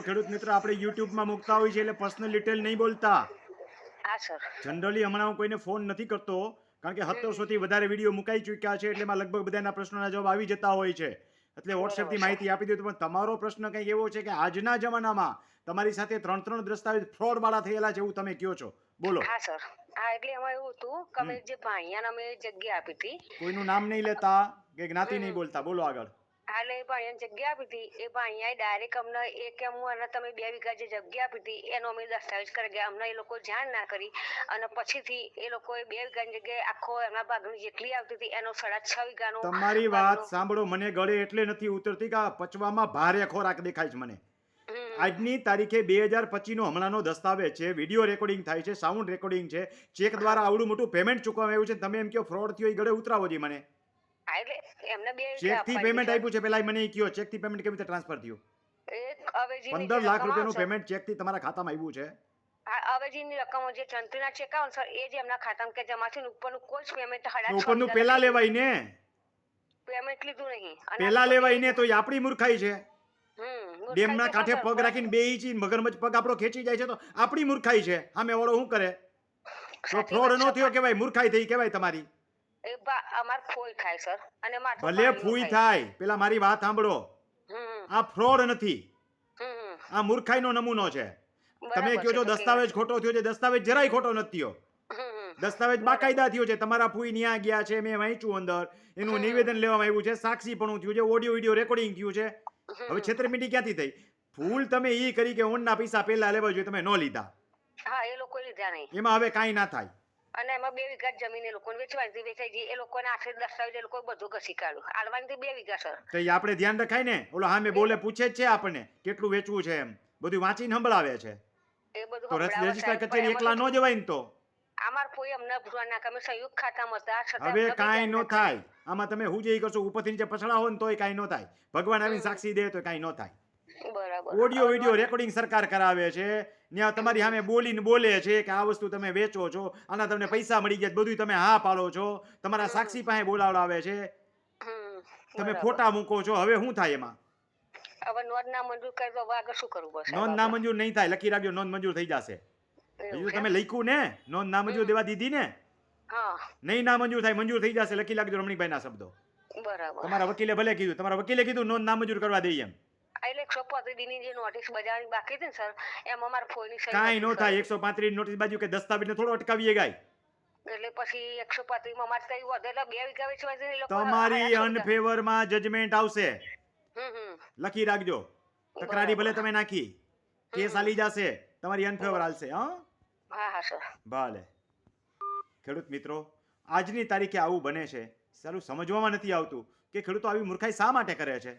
જો ખેડૂત મિત્ર આપણે યુટ્યુબમાં મૂકતા હોય છે એટલે પર્સનલ ડિટેલ નહીં બોલતા. જનરલી હમણાં હું કોઈને ફોન નથી કરતો કારણ કે સત્તરસોથી વધારે વીડિયો મુકાઈ ચૂક્યા છે એટલે લગભગ બધાના પ્રશ્નોના જવાબ આવી જતા હોય છે. એટલે વોટ્સએપથી માહિતી આપી દીધું પણ તમારો પ્રશ્ન કંઈક એવો છે કે આજના જમાનામાં તમારી સાથે ત્રણ ત્રણ દસ્તાવેજ ફ્રોડ વાળા થયેલા છે એવું તમે કહો છો. બોલો. હા સર હા એટલે એમાં એવું હતું કે અમે જે ભાણિયાને અમે જગ્યા આપી હતી. કોઈનું નામ નહીં લેતા કે જ્ઞાતિ નહીં બોલતા. બોલો આગળ. એટલે એ ભાણિયાને જગ્યા આપી હતી. એ ભાણિયાએ ડાયરેક્ટ અમને એ કે હું અને તમે બે વીઘા જે જગ્યા આપી હતી એનો અમે દસ્તાવેજ કરી ગયા. અમને એ લોકો જાણ ના કરી. અને પછીથી એ લોકોએ બે વીઘાની જગ્યાએ આખો એમના ભાગની જેટલી આવતી હતી એનો સાડા છ વીઘાનો તમારી વાત સાંભળો મને ગળે એટલે નથી ઉતરતી કે પચવામાં ભારે ખોરાક દેખાય છે મને. આજની તારીખે બે હજાર પચીસનો હમણાંનો દસ્તાવેજ છે વીડિયો રેકોર્ડિંગ થાય છે સાઉન્ડ રેકોર્ડિંગ છે ચેક દ્વારા આવડું મોટું પેમેન્ટ ચૂકવામાં આવ્યું છે તમે એમ કહો ફ્રોડ થયો એ ગળે ઉતરાવો જોઈએ મને. એટલે એમને બે ચેકથી પેમેન્ટ આપ્યું છે પેલા મને કયો ચેકથી પેમેન્ટ કેવી રીતે ટ્રાન્સફર થયું? પંદર લાખ રૂપિયાનું પેમેન્ટ ચેકથી તમારા ખાતામાં આવ્યું છે. અવેજીની રકમ જે જંતુના ચેક આવે સર એ જ એમના ખાતામાં કે જમા છે ઉપરનું કોઈ જ પેમેન્ટ હડા ઉપરનું પેલા લેવાય ને. પેમેન્ટ લીધું નહીં. પેલા લેવાય ને તો એ આપણી મૂર્ખાઈ છે. ડેમના કાંઠે પગ રાખીને બે ઇંચી મગરમચ્છ પગ આપણો ખેંચી જાય છે તો આપણી મૂર્ખાઈ છે. સામે વાળો શું કરે? તો ફ્રોડ નો થયો કેવાય કહેવાય મૂર્ખાઈ થઈ કહેવાય તમારી. અમાર ફોઈ થાય સર. અને માથું ભલે ફૂઈ થાય. પેલા મારી વાત સાંભળો. આ ફ્રોડ નથી. આ મૂર્ખાઈનો નમૂનો છે. તમે કયો કહો છો દસ્તાવેજ ખોટો થયો છે દસ્તાવેજ જરાય ખોટો નથી થયો. દસ્તાવેજ બાકાયદા થયો છે તમારા ફૂઈ ન્યા ગયા છે મેં વાંચ્યું અંદર. એનું નિવેદન લેવામાં આવ્યું છે સાક્ષી પણ થયું છે ઓડિયો વિડિયો રેકોર્ડિંગ થયું છે. હવે છેતરપિંડી ક્યાંથી થઈ? ભૂલ તમે ઈ કરી કે ઓનના પૈસા પહેલા લેવા જોઈએ તમે ન લીધા. હા એ લોકો લીધા નહીં. એમાં હવે કાંઈ ના થાય. અને એમાં બે વીઘા જમીન એ લોકોને વેચવાની વેચાઈ ગઈ. એ લોકોને આખરે દસ્તાવેજ એ લોકો બધું ઘસી કાઢ્યું. આલવાની બે વીઘા સર. તો એ આપણે ધ્યાન રખાય ને? ઓલો સામે બોલે પૂછે જ છે આપણને કેટલું વેચવું છે એમ. બધું વાંચીને સંભળાવે છે. એ બધું તો સંભળાવે કચેરી એકલા ન જવાય ને તો? અમાર કોઈ અમને ભૂલવા ના કમે સંયુક્ત ખાતામાં હતા છતાં હવે કાંઈ ન થાય. આમાં તમે હું જે કરશો ઉપરથી નીચે પછડા હોય ને તોય કાંઈ ન થાય. ભગવાન આવીને સાક્ષી દે તો કાંઈ ન થાય. ઓડિયો વિડિયો રેકોર્ડિંગ સરકાર કરાવે છે. ત્યાં તમારી સામે બોલીને બોલે છે કે આ વસ્તુ તમે વેચો છો આના તમને પૈસા મળી ગયા બધું તમે હા પાડો છો. તમારા સાક્ષી પાસે બોલાવડાવે છે. તમે ફોટા મૂકો છો. હવે શું થાય એમાં? હવે નોંધ ના મંજૂર કરી તો આગળ શું કરવું પડશે નોંધ ના મંજૂર નહીં થાય. લખી રાખજો નોંધ મંજૂર થઈ જશે. બીજું તમે લખ્યું ને? નોંધ ના મંજૂર દેવા દીધી ને? નહીં ના મંજૂર થાય મંજૂર થઈ જશે. લખી લાગજો રમણીભાઈ ના શબ્દો. બરાબર. તમારા વકીલે ભલે કીધું તમારા વકીલે કીધું નોંધ ના મંજૂર કરવા દઈએ એમ. એટલે એકસો પાંત્રીસ દિનની જે નોટિસ બજાવવાની બાકી હતી ને સર એમ અમારા ફોઈની સહી કાંઈ ન થાય એકસો પાંત્રીસ નોટિસ બાજુ કે દસ્તાવેજને થોડો અટકાવીએ ગાય. એટલે પછી એકસો પાંત્રીસમાં અમારે કઈ વધે એટલે બે વીઘા વેચવા તમારી અનફેવરમાં જજમેન્ટ આવશે. લખી રાખજો. તકરારી ભલે તમે નાખી. કેસ આલી જશે. તમારી અનફેવર હાલશે હા? હા હા સર ભલે. ખેડૂત મિત્રો આજની તારીખે આવું બને છે. સારું સમજવામાં નથી આવતું કે ખેડૂતો આવી મૂર્ખાઈ શા માટે કરે છે?